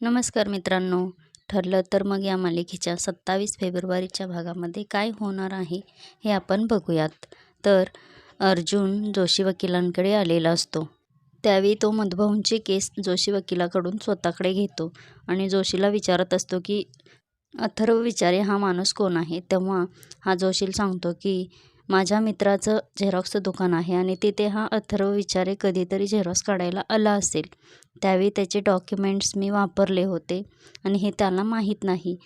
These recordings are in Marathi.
नमस्कार मित्रांनो. ठरलं तर मग या मालिकेच्या सत्तावीस फेब्रुवारीच्या भागामध्ये काय होणार आहे हे आपण बघूयात. तर अर्जुन जोशी वकिलांकडे आलेला असतो. त्यावेळी तो मधुभाऊंची केस जोशी वकिलाकडून स्वतःकडे घेतो आणि जोशीला विचारत असतो की अथर्व विचारे हा माणूस कोण आहे? तेव्हा हा जोशील सांगतो की माझ्या मित्राचं झेरॉक्सचं दुकान आहे आणि तिथे हा अथर्व विचारे कधीतरी झेरॉक्स काढायला आला असेल. त्यावेळी त्याचे डॉक्युमेंट्स मी वापरले होते आणि हे त्याला माहीत नाही.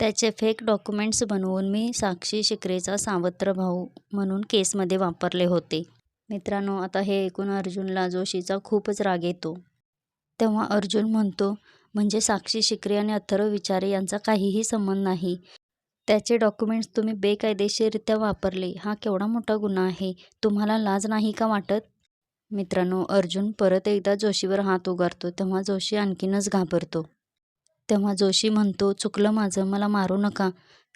त्याचे फेक डॉक्युमेंट्स बनवून मी साक्षी शिकरेचा सावत्र भाऊ म्हणून केसमध्ये वापरले होते. मित्रांनो आता हे ऐकून अर्जुनला जोशीचा खूपच राग येतो. तेव्हा अर्जुन म्हणतो म्हणजे साक्षी शिकरे आणि अथर्व विचारे यांचा काहीही संबंध नाही. त्याचे डॉक्युमेंट्स तुम्ही बेकायदेशीररित्या वापरले. हा केवढा मोठा गुन्हा आहे? तुम्हाला लाज नाही का वाटत? मित्रांनो अर्जुन परत एकदा जोशीवर हात उगारतो. तेव्हा जोशी आणखीनच घाबरतो. तेव्हा जोशी म्हणतो चुकलं माझं मला मारू नका.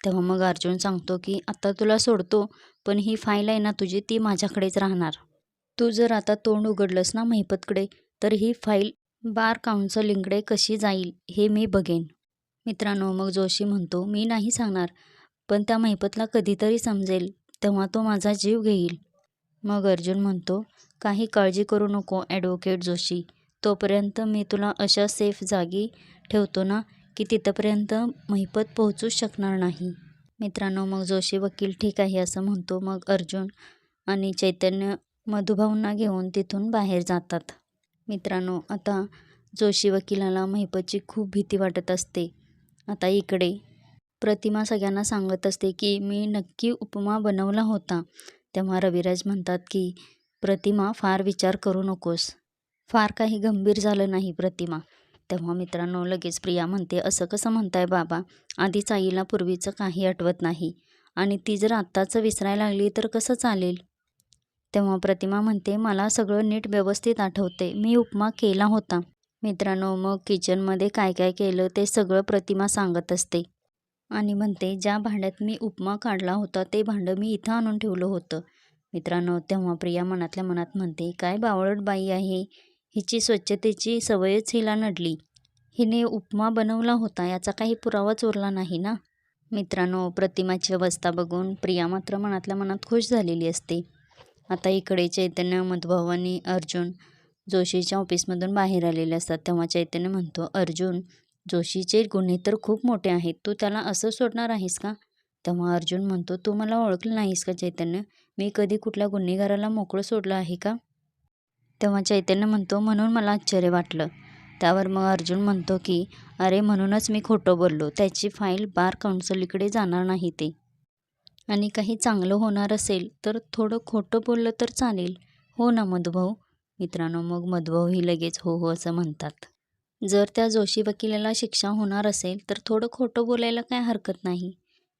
तेव्हा मग अर्जुन सांगतो की आता तुला सोडतो पण ही फाईल आहे ना तुझी ती माझ्याकडेच राहणार. तू जर आता तोंड उघडलंस ना महिपतकडे तर ही फाईल बार काउन्सलिंगकडे कशी जाईल हे मी बघेन. मित्रांनो मग जोशी म्हणतो मी नाही सांगणार पण त्या महिपतला कधीतरी समजेल तेव्हा तो माझा जीव घेईल. मग अर्जुन म्हणतो काही काळजी करू नको ॲडव्होकेट जोशी. तोपर्यंत मी तुला अशा सेफ जागी ठेवतो ना की तिथंपर्यंत महिपत पोहोचूच शकणार नाही. मित्रांनो मग जोशी वकील ठीक आहे असं म्हणतो. मग अर्जुन आणि चैतन्य मधुभाऊंना घेऊन तिथून बाहेर जातात. मित्रांनो आता जोशी वकिलाला महिपतची खूप भीती वाटत असते. आता इकडे. प्रतिमा सगळ्यांना सांगत असते की मी नक्की उपमा बनवला होता. तेव्हा रविराज म्हणतात की प्रतिमा फार विचार करू नकोस. फार काही गंभीर झालं नाही प्रतिमा. तेव्हा मित्रांनो लगेच प्रिया म्हणते असं कसं म्हणताय बाबा? आधीच आईला पूर्वीचं काही आठवत नाही. आणि ती जर आत्ताचं विसरायला लागली तर कसं चालेल? तेव्हा प्रतिमा म्हणते मला सगळं नीट व्यवस्थित आठवते मी उपमा केला होता. मित्रांनो मग किचनमध्ये काय काय केलं ते सगळं प्रतिमा सांगत असते. आणि म्हणते ज्या भांड्यात मी उपमा काढला होता ते भांडं मी इथं आणून ठेवलं होतं. मित्रांनो तेव्हा प्रिया मनातल्या मनात म्हणते काय बावळट बाई आहे. हिची स्वच्छतेची सवयच हिला नडली. हिने उपमा बनवला होता याचा काही पुरावाच उरला नाही ना? मित्रांनो प्रतिमाची अवस्था बघून प्रिया मात्र मनातल्या मनात खुश झालेली असते. आता इकडे चैतन्य मधुभावानी अर्जुन जोशीच्या ऑफिसमधून बाहेर आलेले असतात. तेव्हा चैतन्य म्हणतो अर्जुन जोशीचे गुन्हे तर खूप मोठे आहेत. तू त्याला असं सोडणार आहेस का? तेव्हा अर्जुन म्हणतो तू मला ओळखलं नाहीस का चैतन्य? मी कधी कुठल्या गुन्हेगाराला मोकळं सोडलं आहे का? तेव्हा चैतन्य म्हणतो म्हणून मला आश्चर्य वाटलं. त्यावर मग अर्जुन म्हणतो की अरे म्हणूनच मी खोटं बोललो. त्याची फाईल बार काउन्सिलकडे जाणार नाही ते. आणि काही चांगलं होणार असेल तर थोडं खोटं बोललं तर चालेल. हो ना मधुभाऊ. मित्रांनो मग मधुभाऊ ही लगेच हो हो असं म्हणतात. जर त्या जोशी वकिलाला शिक्षा होणार असेल तर थोडं खोटं बोलायला काय हरकत नाही.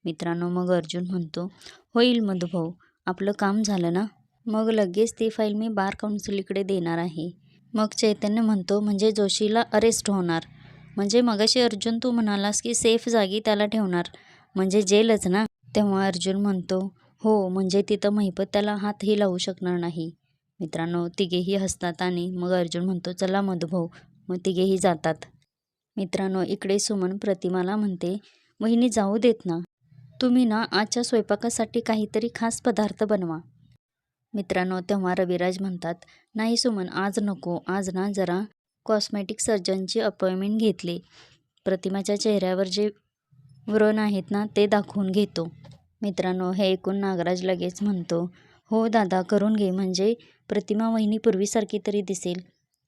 मित्रांनो मग अर्जुन म्हणतो होईल मधुभाऊ आपलं काम झालं ना? मग लगेच ती फाईल मी बार काउन्सिलकडे देणार आहे. मग चैतन्य म्हणतो म्हणजे जोशीला अरेस्ट होणार. म्हणजे मगाशी अर्जुन तू म्हणालास की सेफ जागी त्याला ठेवणार. म्हणजे जेलच ना? तेव्हा अर्जुन म्हणतो हो म्हणजे तिथं महिपत त्याला हातही लावू शकणार नाही. मित्रांनो तिघेही हसतात आणि मग अर्जुन म्हणतो चला मधुभाऊ मग तिघेही जातात. मित्रांनो इकडे सुमन प्रतिमाला म्हणते वहिनी जाऊ देत ना. तुम्ही ना आजच्या स्वयंपाकासाठी काहीतरी खास पदार्थ बनवा. मित्रांनो तेव्हा रविराज म्हणतात नाही सुमन आज नको. आज ना जरा कॉस्मेटिक सर्जनची अपॉइंटमेंट घेतली. प्रतिमाच्या चेहऱ्यावर जे व्रण आहेत ना ते दाखवून घेतो. मित्रांनो हे ऐकून नागराज लगेच म्हणतो हो दादा करून घे. म्हणजे प्रतिमा वहिनी पूर्वीसारखी तरी दिसेल.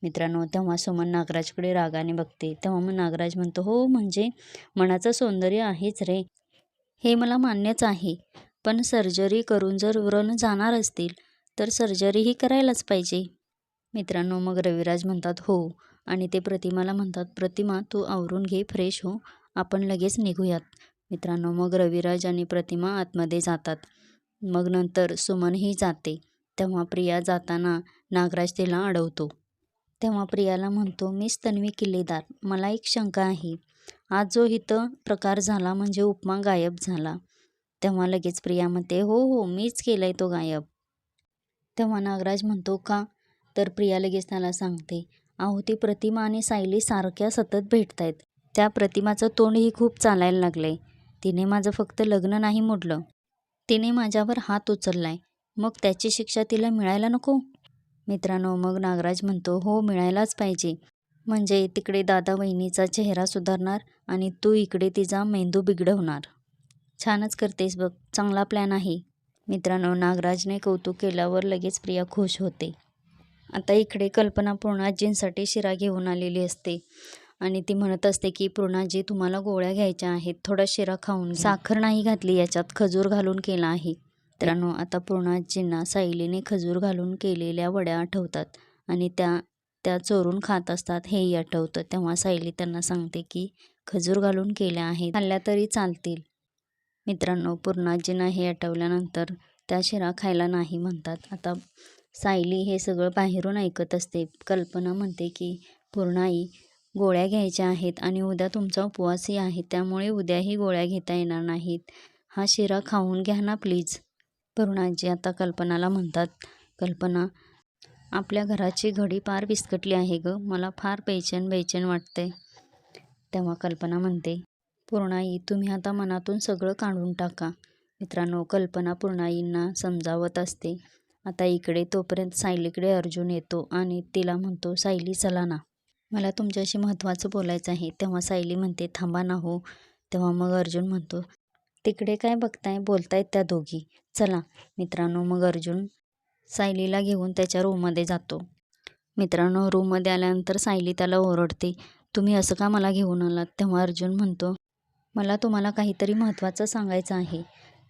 मित्रांनो तेव्हा सुमन नागराजकडे रागाने बघते. तेव्हा मग नागराज म्हणतो हो म्हणजे मनाचं सौंदर्य आहेच रे. हे मला मान्यच आहे. पण सर्जरी करून जर व्रण जाणार असतील तर सर्जरीही करायलाच पाहिजे. मित्रांनो मग रविराज म्हणतात हो. आणि ते प्रतिमाला म्हणतात प्रतिमा तू आवरून घे फ्रेश हो. आपण लगेच निघूयात. मित्रांनो मग रविराज आणि प्रतिमा आतमध्ये जातात. मग नंतर सुमनही जाते. तेव्हा प्रिया जाताना नागराज तिला अडवतो. तेव्हा प्रियाला म्हणतो मीच तन्वी किल्लेदार. मला एक शंका आहे. आज जो इथं प्रकार झाला म्हणजे उपमा गायब झाला. तेव्हा लगेच प्रिया म्हणते हो हो मीच केलाय तो गायब. तेव्हा नागराज म्हणतो का? तर प्रिया लगेच त्याला सांगते अहो ती प्रतिमा आणि सायली सारख्या सतत भेटत आहेत त्या प्रतिमाचं तोंडही खूप चालायला लागलं आहे तिने माझं फक्त लग्न नाही मोडलं. तिने माझ्यावर हात उचललाय. मग त्याची शिक्षा तिला मिळायला नको? मित्रांनो मग नागराज म्हणतो हो मिळायलाच पाहिजे. म्हणजे तिकडे दादा वहिनीचा चेहरा सुधारणार आणि तू इकडे तिचा मेंदू बिघडवणार. छानच करतेस बघ चांगला प्लॅन आहे. मित्रांनो नागराजने कौतुक केल्यावर लगेच प्रिया खुश होते. आता इकडे कल्पना पूर्णाजींसाठी शिरा घेऊन आलेली असते. आणि ती म्हणत असते की पूर्णाजी तुम्हाला गोळ्या घ्यायच्या आहेत थोडा शिरा खाऊन. साखर नाही घातली याच्यात खजूर घालून केला आहे. मित्रांनो आता पूर्णाजींना सायलीने खजूर घालून केलेल्या वड्या आठवतात आणि त्या त्या चोरून खात असतात हेही आठवतं. तेव्हा सायली त्यांना सांगते की खजूर घालून केल्या आहेत खाल्ल्या तरी चालतील. मित्रांनो पूर्णाजींना हे आठवल्यानंतर त्या शिरा खायला नाही म्हणतात. आता सायली हे सगळं बाहेरून ऐकत असते. कल्पना म्हणते की पूर्णाई गोळ्या घ्यायच्या आहेत आणि उद्या तुमचा उपवासही आहे त्यामुळे उद्याही गोळ्या घेता येणार नाहीत. हा शिरा खाऊन घ्या ना प्लीज. तरुणाजी आता कल्पनाला म्हणतात कल्पना आपल्या घराची घडी फार विस्कटली आहे ग. मला फार बेचैन बेचैन वाटते. तेव्हा कल्पना म्हणते पूर्णाई तुम्ही आता मनातून सगळं काढून टाका. मित्रांनो कल्पना पूर्णाईंना समजावत असते आता इकडे तोपर्यंत सायलीकडे अर्जुन येतो आणि तिला म्हणतो सायली चला ना. मला तुमच्याशी महत्त्वाचं बोलायचं आहे. तेव्हा सायली म्हणते थांबा ना हो. तेव्हा मग अर्जुन म्हणतो तिकडे काय बघताय? बोलतायत त्या दोघी. चला मित्रांनो मग अर्जुन सायलीला घेऊन त्याच्या रूममध्ये जातो. मित्रांनो रूममध्ये आल्यानंतर सायली त्याला ओरडते तुम्ही असं का मला घेऊन आलात? तेव्हा अर्जुन म्हणतो मला तुम्हाला काहीतरी महत्त्वाचं सांगायचं आहे.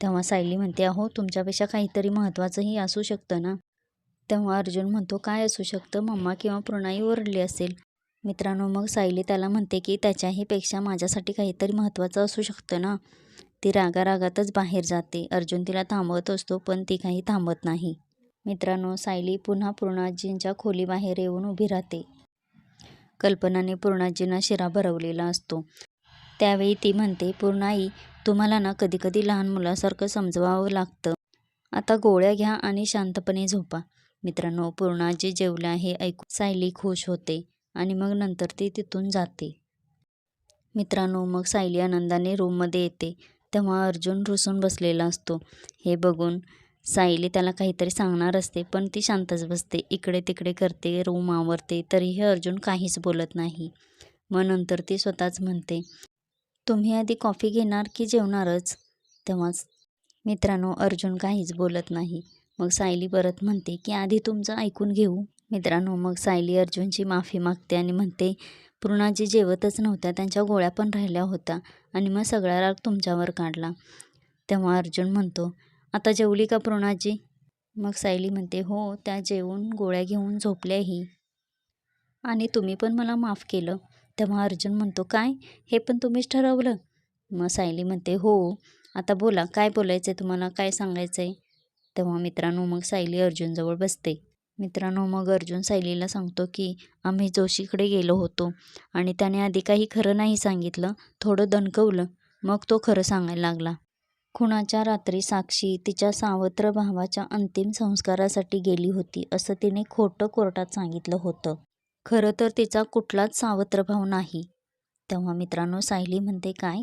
तेव्हा सायली म्हणते अहो तुमच्यापेक्षा काहीतरी महत्त्वाचंही असू शकतं ना? तेव्हा अर्जुन म्हणतो काय असू शकतं? मम्मा किंवा प्रणयी ओरडली असेल. मित्रांनो मग सायली त्याला म्हणते की त्याच्याही पेक्षा माझ्यासाठी काहीतरी महत्त्वाचं असू शकतं ना ती रागारागातच बाहेर जाते. अर्जुन तिला थांबवत असतो पण ती काही थांबत नाही. मित्रांनो सायली पुन्हा पूर्णाजींच्या खोलीबाहेर येऊन उभी राहते. कल्पनाने पूर्णाजींना शिरा भरवलेला असतो. त्यावेळी ती म्हणते पूर्णाई तुम्हाला ना कधीकधी लहान मुलासारखं समजवावं लागतं. आता गोळ्या घ्या आणि शांतपणे झोपा. मित्रांनो पूर्णाजी जेवले हे ऐकून सायली खुश होते. आणि मग नंतर ती तिथून जाते. मित्रांनो मग सायली आनंदाने रूममध्ये येते. तेव्हा अर्जुन रुसून बसलेला असतो. हे बघून सायली त्याला काहीतरी सांगणार असते पण ती शांतच बसते. इकडे तिकडे करते रूम आवरते तरीही अर्जुन काहीच बोलत नाही. मग नंतर ती स्वतःच म्हणते तुम्ही आधी कॉफी घेणार की जेवणारच? तेव्हाच मित्रांनो अर्जुन काहीच बोलत नाही. मग सायली परत म्हणते की आधी तुमचं ऐकून घेऊ. मित्रांनो मग सायली अर्जुनची माफी मागते आणि म्हणते पूर्णाजी जेवतच नव्हत्या त्यांच्या गोळ्या पण राहिल्या होत्या आणि मग सगळा राग तुमच्यावर काढला. तेव्हा अर्जुन म्हणतो आता जेवली का पूर्णाजी? मग सायली म्हणते हो त्या जेवून गोळ्या घेऊन झोपल्याही आणि तुम्ही पण मला माफ केलं. तेव्हा अर्जुन म्हणतो काय? हे पण तुम्हीच ठरवलं? मग सायली म्हणते हो आता बोला काय बोलायचं आहे तुम्हाला काय सांगायचं आहे तेव्हा मित्रांनो मग सायली अर्जुनजवळ बसते. मित्रांनो मग अर्जुन सायलीला सांगतो की आम्ही जोशीकडे गेलो होतो आणि त्याने आधी काही खरं नाही सांगितलं थोडं दणकवलं. मग तो खरं सांगायला लागला. खुणाच्या रात्री साक्षी तिच्या सावत्र भावाच्या अंतिम संस्कारासाठी गेली होती असं तिने खोटं कोर्टात सांगितलं होतं. खरं तर तिचा कुठलाच सावत्र भाव नाही. तेव्हा मित्रांनो सायली म्हणते काय?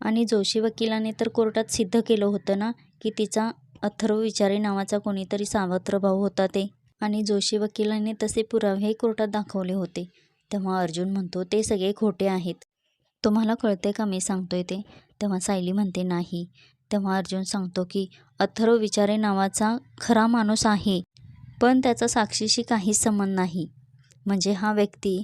आणि जोशी वकिलाने तर कोर्टात सिद्ध केलं होतं ना की तिचा अथर्व विचारे नावाचा कोणीतरी सावत्र भाऊ होता ते. आणि जोशी वकिलाने तसे पुरावे कोर्टात दाखवले होते. तेव्हा अर्जुन म्हणतो ते सगळे खोटे आहेत. तुम्हाला कळते का मी सांगतोय ते? तेव्हा सायली म्हणते नाही. तेव्हा अर्जुन सांगतो की अथर्व विचारे नावाचा खरा माणूस आहे पण त्याचा साक्षीशी काहीच संबंध नाही. म्हणजे हा व्यक्ती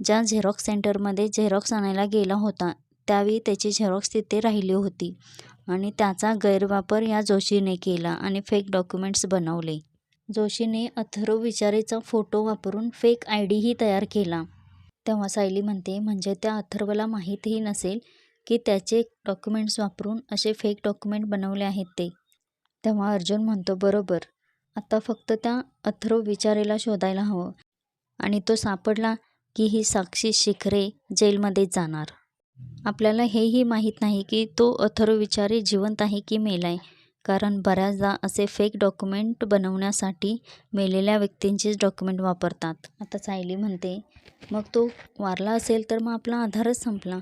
ज्या झेरॉक्स सेंटरमध्ये झेरॉक्स आणायला गेला होता त्यावेळी त्याची झेरॉक्स तिथे राहिली होती आणि त्याचा गैरवापर या जोशीने केला आणि फेक डॉक्युमेंट्स बनवले. जोशीने अथर्व विचारेचा फोटो वापरून फेक आय डीही तयार केला. तेव्हा सायली म्हणते म्हणजे त्या अथर्वला माहीतही नसेल की त्याचे डॉक्युमेंट्स वापरून असे फेक डॉक्युमेंट बनवले आहेत ते. तेव्हा अर्जुन म्हणतो बरोबर. आता फक्त त्या अथर्व विचारेला शोधायला हवं आणि तो सापडला की ही साक्षी शिखरे जेलमध्ये जाणार. आपल्याला हेही माहीत नाही की तो अथर्व विचारे जिवंत आहे की मेलाय. कारण बऱ्याचदा असे फेक डॉक्युमेंट बनवण्यासाठी मेलेल्या व्यक्तींचेच डॉक्युमेंट वापरतात. आता सायली म्हणते मग तो वारला असेल तर मग आपला आधारच संपला.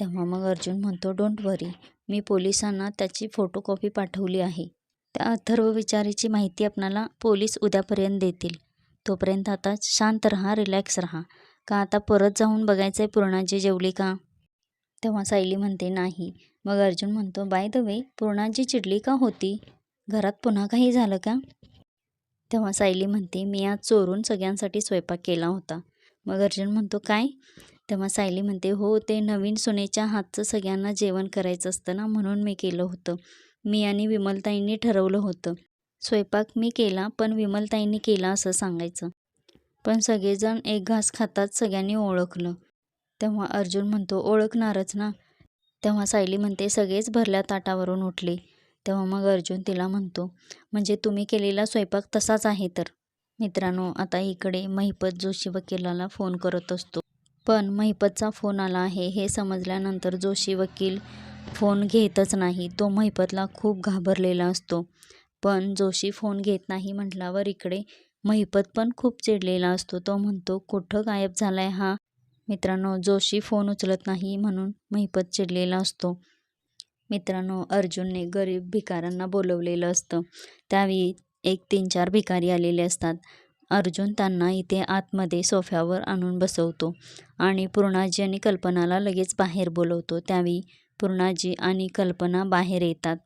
तेव्हा मग अर्जुन म्हणतो डोंट वरी मी पोलिसांना त्याची फोटोकॉपी पाठवली आहे. त्या अथर्व विचारीची माहिती आपणाला पोलीस उद्यापर्यंत देतील. तोपर्यंत आता शांत राहा रिलॅक्स राहा. का आता परत जाऊन बघायचं आहे पूर्णाजी जेवली का? तेव्हा सायली म्हणते नाही मग अर्जुन म्हणतो बाय द वे पूर्णाची चिडली का होती? घरात पुन्हा काही झालं का? तेव्हा सायली म्हणते मी आज चोरून सगळ्यांसाठी स्वयंपाक केला होता. मग अर्जुन म्हणतो काय? तेव्हा सायली म्हणते हो ते नवीन सुनेच्या हातचं सगळ्यांना जेवण करायचं असतं ना म्हणून मी केलं होतं. मी आणि विमलताईंनी ठरवलं होतं. स्वयंपाक मी केला पण विमलताईंनी केला असं सांगायचं. पण सगळेजण एक घास खातात सगळ्यांनी ओळखलं. तेव्हा अर्जुन म्हणतो ओळखणारच ना. तेव्हा सायली म्हणते सगळेच भरल्या ताटावरून उठले. तेव्हा मग अर्जुन तिला म्हणतो म्हणजे तुम्ही केलेला स्वयंपाक तसाच आहे तर? मित्रांनो आता इकडे महिपत जोशी वकिलाला फोन करत असतो. पण महिपतचा फोन आला आहे हे समजल्यानंतर जोशी वकील फोन घेतच नाही. तो महिपतला खूप घाबरलेला असतो. पण जोशी फोन घेत नाही म्हटल्यावर इकडे महिपत पण खूप चिडलेला असतो. तो म्हणतो कुठं गायब झाला आहे हा? मित्रांनो जोशी फोन उचलत नाही म्हणून महिपत चिडलेला असतो. मित्रांनो अर्जुनने गरीब भिकाऱ्यांना बोलवलेलं असतं. त्यावेळी एक तीन चार भिकारी आलेले असतात. अर्जुन त्यांना इथे आतमध्ये सोफ्यावर आणून बसवतो आणि पूर्णाजी आणि कल्पनाला लगेच बाहेर बोलवतो. त्यावेळी पूर्णाजी आणि कल्पना बाहेर येतात.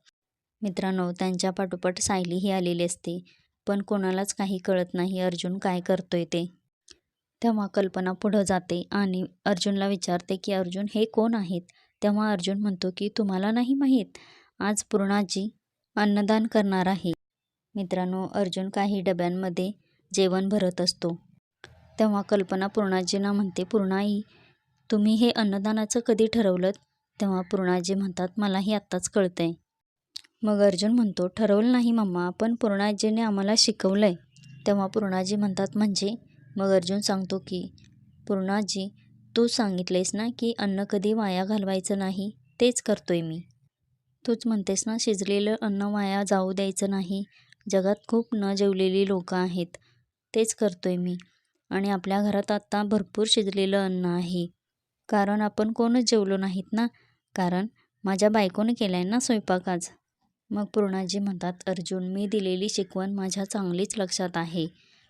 मित्रांनो त्यांच्या पाठोपाठ सायलीही आलेली असते. पण कोणालाच काही कळत नाही अर्जुन काय करतोय ते. तेव्हा कल्पना पुढं जाते आणि अर्जुनला विचारते की अर्जुन हे कोण आहेत? तेव्हा अर्जुन म्हणतो की तुम्हाला नाही माहीत आज पूर्णाजी अन्नदान करणार आहे. मित्रांनो अर्जुन काही डब्यांमध्ये जेवण भरत असतो. तेव्हा कल्पना पूर्णाजींना म्हणते पूर्णाई तुम्ही हे अन्नदानाचं कधी ठरवलं तेव्हा पूर्णाजी म्हणतात मलाही आत्ताच कळतंय. मग अर्जुन म्हणतो ठरवलं नाही मम्मा पण पूर्णाजीने आम्हाला शिकवलं आहे तेव्हा पूर्णाजी म्हणतात म्हणजे मग अर्जुन सांगतो की पूर्णाजी तू सांगितलेस ना की अन्न कधी वाया घालवायचं नाही तेच करतोय मी. तूच म्हणतेस ना शिजलेलं अन्न वाया जाऊ द्यायचं नाही जगात खूप न जेवलेली लोकं आहेत तेच करतोय मी. आणि आपल्या घरात आत्ता भरपूर शिजलेलं अन्न आहे. कारण आपण कोणच जेवलो नाहीत ना? कारण माझ्या बायकोने केलं आहे ना स्वयंपाक आज. मग पूर्णाजी म्हणतात अर्जुन मी दिलेली शिकवण माझ्या चांगलीच लक्षात आहे.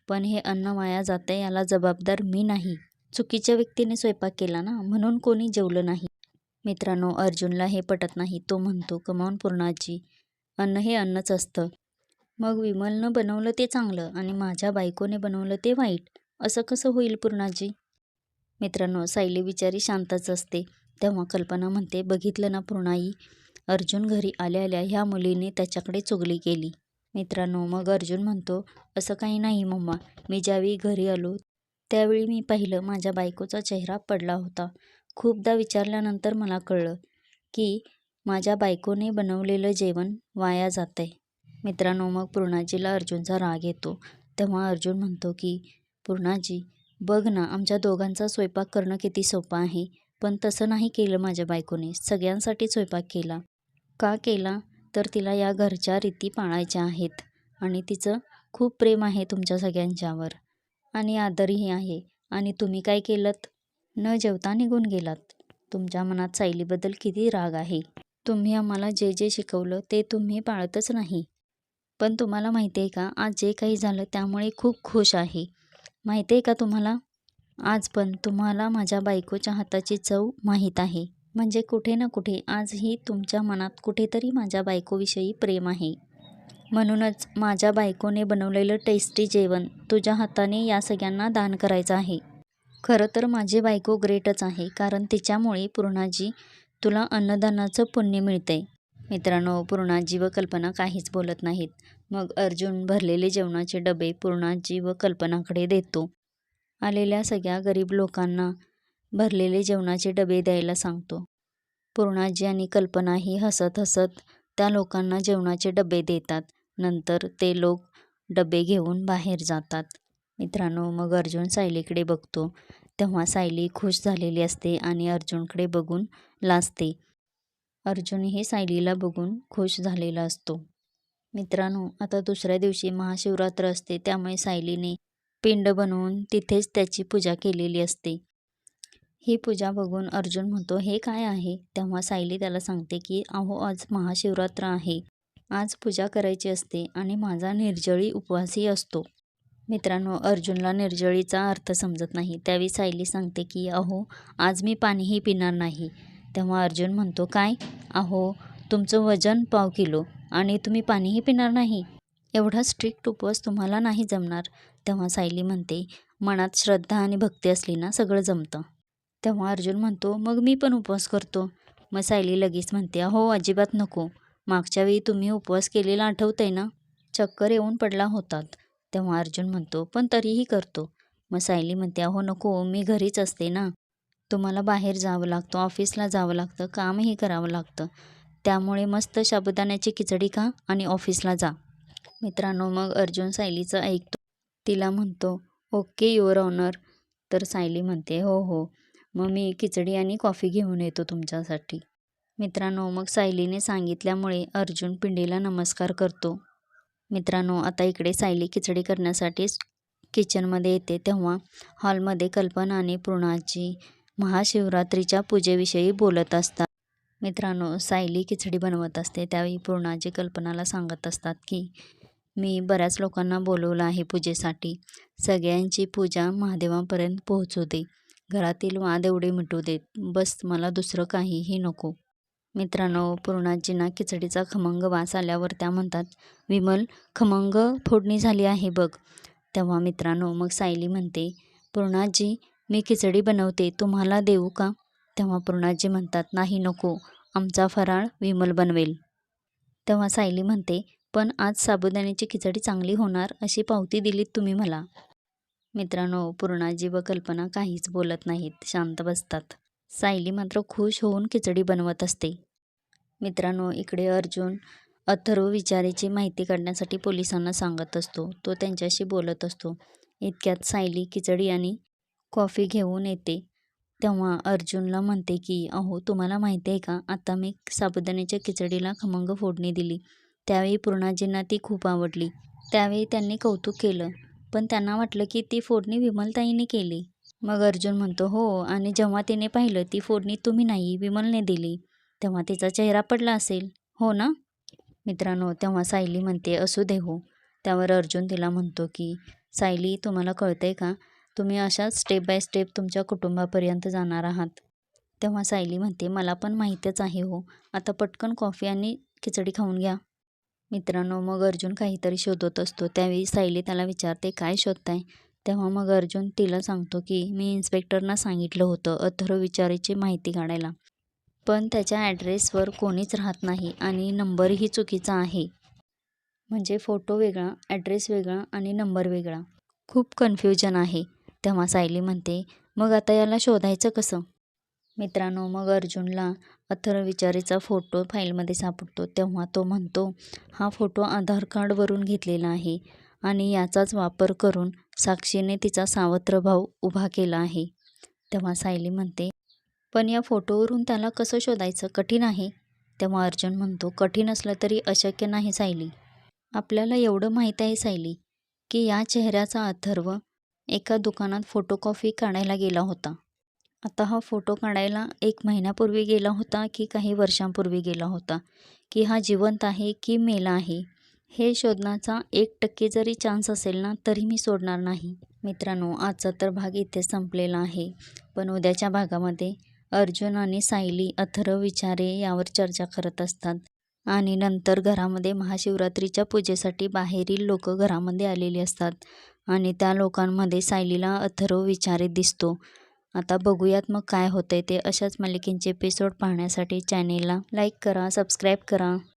पण हे अन्न वाया जातं याला जबाबदार मी नाही. चुकीच्या व्यक्तीने स्वयंपाक केला ना म्हणून कोणी जेवलं नाही. मित्रांनो अर्जुनला हे पटत नाही. तो म्हणतो कमावून पूर्णाजी अन्न हे अन्नच असतं. मग विमलनं बनवलं ते चांगलं आणि माझ्या बायकोने बनवलं ते वाईट. असं कसं होईल पूर्णाजी मित्रांनो सायली बिचारी शांतच असते. तेव्हा कल्पना म्हणते बघितलं ना पूर्णाई अर्जुन घरी आल्या आल्या ह्या मुलीने त्याच्याकडे चुगली केली. मित्रांनो मग अर्जुन म्हणतो असं काही नाही मम्मा मी ज्यावेळी घरी आलो त्यावेळी मी पाहिलं माझ्या बायकोचा चेहरा पडला होता. खूपदा विचारल्यानंतर मला कळलं की माझ्या बायकोने बनवलेलं जेवण वाया जात आहे मित्रांनो मग पूर्णाजीला अर्जुनचा राग येतो. तेव्हा अर्जुन म्हणतो की पूर्णाजी बघ ना आमच्या दोघांचा स्वयंपाक करणं किती सोपं आहे. पण तसं नाही केलं माझ्या बायकोने. सगळ्यांसाठी स्वयंपाक केला. का केला? तर तिला या घरच्या रीती पाळायच्या आहेत आणि तिचं खूप प्रेम आहे तुमच्या सगळ्यांच्यावर. आणि आदरही आहे. आणि तुम्ही काय केलं न जेवता निघून गेलात. तुमच्या मनात सायलीबद्दल किती राग आहे. तुम्ही आम्हाला जे जे शिकवलं ते तुम्ही पाळतच नाही. पण तुम्हाला माहिती आहे का आज जे काही झालं त्यामुळे खूप खुश आहे. माहिती आहे का तुम्हाला? आज पण तुम्हाला माझ्या बायकोच्या हाताची चव माहीत आहे. म्हणजे कुठे ना कुठे आजही तुमच्या मनात कुठेतरी माझ्या बायकोविषयी प्रेम आहे. म्हणूनच माझ्या बायकोने बनवलेलं टेस्टी जेवण तुझ्या हाताने या सगळ्यांना दान करायचं आहे. खरं तर माझी बायको ग्रेटच आहे कारण तिच्यामुळे पूर्णाजी तुला अन्नदानाचं पुण्य मिळते मित्रांनो पूर्णाजी व कल्पना काहीच बोलत नाहीत. मग अर्जुन भरलेले जेवणाचे डबे पूर्णाजी व कल्पनाकडे देतो. आलेल्या सगळ्या गरीब लोकांना भरलेले जेवणाचे डबे द्यायला सांगतो. पूर्णाजी आणि कल्पनाही हसत हसत त्या लोकांना जेवणाचे डबे देतात. नंतर ते लोक डबे घेऊन बाहेर जातात. मित्रांनो मग अर्जुन सायलीकडे बघतो. तेव्हा सायली खुश झालेली असते आणि अर्जुनकडे बघून लाजते. अर्जुनही सायलीला बघून खुश झालेला असतो. मित्रांनो आता दुसऱ्या दिवशी महाशिवरात्र असते त्यामुळे सायलीने पिंड बनवून तिथेच त्याची पूजा केलेली असते. ही पूजा बघून अर्जुन म्हणतो हे काय आहे? तेव्हा सायली त्याला सांगते की अहो आज महाशिवरात्र आहे. आज पूजा करायची असते आणि माझा निर्जळी उपवासही असतो. मित्रांनो अर्जुनला निर्जळीचा अर्थ समजत नाही. त्यावेळी सायली सांगते की अहो आज मी पाणीही पिणार नाही. तेव्हा अर्जुन म्हणतो काय? अहो तुमचं वजन पाव किलो आणि तुम्ही पाणीही पिणार नाही? एवढा स्ट्रिक्ट उपवास तुम्हाला नाही जमणार. तेव्हा सायली म्हणते मनात श्रद्धा आणि भक्ती असली ना सगळं जमतं. तेव्हा अर्जुन म्हणतो मग मी पण उपवास करतो. मग सायली लगेच म्हणते हो अजिबात नको. मागच्या वेळी तुम्ही उपवास केलेला आठवतंय ना? चक्कर येऊन पडला होतात. तेव्हा अर्जुन म्हणतो पण तरीही करतो. मग सायली म्हणते अहो नको. मी घरीच असते ना. तुम्हाला बाहेर जावं लागतं ऑफिसला जावं लागतं कामही करावं लागतं. त्यामुळे मस्त साबुदाण्याची खिचडी खा आणि ऑफिसला जा. मित्रांनो मग अर्जुन सायलीचं ऐकतो. तिला म्हणतो ओके युअर ऑनर. तर सायली म्हणते हो हो. मग मी खिचडी आणि कॉफी घेऊन येतो तुमच्यासाठी. मित्रांनो मग सायलीने सांगितल्यामुळे अर्जुन पिंडीला नमस्कार करतो. मित्रांनो आता इकडे सायली खिचडी करण्यासाठी किचनमध्ये येते. तेव्हा हॉलमध्ये कल्पना आणि पूर्णाची महाशिवरात्रीच्या पूजेविषयी बोलत असतात. मित्रांनो सायली खिचडी बनवत असते. त्यावेळी पूर्णाजी कल्पनाला सांगत असतात की मी बऱ्याच लोकांना बोलवलं आहे पूजेसाठी. सगळ्यांची पूजा महादेवापर्यंत पोहोचू दे. घरातील वाद एवढे मिटू देत बस मला दुसरं काहीही नको. मित्रांनो पूर्णाजींना खिचडीचा खमंग वास आल्यावर त्या म्हणतात विमल खमंग फोडणी झाली आहे बघ. तेव्हा मित्रांनो मग सायली म्हणते पूर्णाजी मी खिचडी बनवते तुम्हाला देऊ का? तेव्हा पूर्णाजी म्हणतात नाही नको आमचा फराळ विमल बनवेल. तेव्हा सायली म्हणते पण आज साबुदाण्याची खिचडी चांगली होणार अशी पावती दिलीत तुम्ही मला. मित्रांनो पूर्णाजी व कल्पना काहीच बोलत नाहीत शांत बसतात. सायली मात्र खुश होऊन खिचडी बनवत असते. मित्रांनो इकडे अर्जुन अथर्व विचारेची माहिती काढण्यासाठी पोलिसांना सांगत असतो. तो त्यांच्याशी बोलत असतो. इतक्यात सायली खिचडी आणि कॉफी घेऊन येते. तेव्हा अर्जुनला म्हणते की अहो तुम्हाला माहिती आहे का? आता मी साबुदाण्याच्या खिचडीला खमंग फोडणी दिली. त्यावेळी पूर्णाजींना ती खूप आवडली. त्यावेळी त्यांनी कौतुक केलं. पण त्यांना वाटलं की ती फोडणी विमलताईने केली. मग अर्जुन म्हणतो हो आणि जेव्हा तिने पाहिलं ती फोडणी तुम्ही नाही विमलने दिली. तेव्हा तिचा चेहरा पडला असेल. हो ना? मित्रांनो तेव्हा सायली म्हणते असू दे हो. त्यावर अर्जुन तिला म्हणतो की सायली तुम्हाला कळतंय का? तुम्ही अशाच स्टेप बाय स्टेप तुमच्या कुटुंबापर्यंत जाणार आहात. तेव्हा सायली म्हणते मला पण माहीतच आहे हो. आता पटकन कॉफी आणि खिचडी खाऊन घ्या. मित्रांनो मग अर्जुन काहीतरी शोधत असतो. त्यावेळी सायली त्याला विचारते काय शोधताय? तेव्हा मग अर्जुन तिला सांगतो की मी इन्स्पेक्टरना सांगितलं होतं अथर्व विचाराची माहिती काढायला. पण त्याच्या ॲड्रेसवर कोणीच राहत नाही आणि नंबरही चुकीचा आहे. म्हणजे फोटो वेगळा ॲड्रेस वेगळा आणि नंबर वेगळा. खूप कन्फ्युजन आहे. तेव्हा सायली म्हणते मग आता याला शोधायचं कसं? मित्रांनो मग अर्जुनला अथर्विचारीचा फोटो फाईलमध्ये सापडतो. तेव्हा तो म्हणतो हा फोटो आधार कार्डवरून घेतलेला आहे आणि याचाच वापर करून साक्षीने तिचा सावत्र भाव उभा केला आहे. तेव्हा सायली म्हणते पण या फोटोवरून त्याला कसं शोधायचं? कठीण आहे. तेव्हा अर्जुन म्हणतो कठीण असलं तरी अशक्य नाही सायली. आपल्याला एवढं माहीत आहे सायली की या चेहऱ्याचा अथर्व एका दुकानात फोटोकॉपी काढायला गेला होता. आता हा फोटो काढायला एक महिन्यापूर्वी गेला होता की काही वर्षांपूर्वी गेला होता? की हा जिवंत आहे की मेला आहे? हे शोधण्याचा एक टक्के जरी चान्स असेल ना तरी मी सोडणार नाही. मित्रांनो आजचा तर भाग इथे संपलेला आहे. पण उद्याच्या भागामध्ये अर्जुन आणि सायली अथर्व विचारे यावर चर्चा करत असतात. आणि नंतर घरामध्ये महाशिवरात्रीच्या पूजेसाठी बाहेरील लोक घरामध्ये आलेली असतात. आणि त्या लोकांमध्ये सायलीला अथर्व विचारे दिसतो. आता बघूयात मग काय होतंय ते अशाच मालिकेंचे एपिसोड पाहण्यासाठी चॅनेलला लाईक करा सबस्क्राईब करा.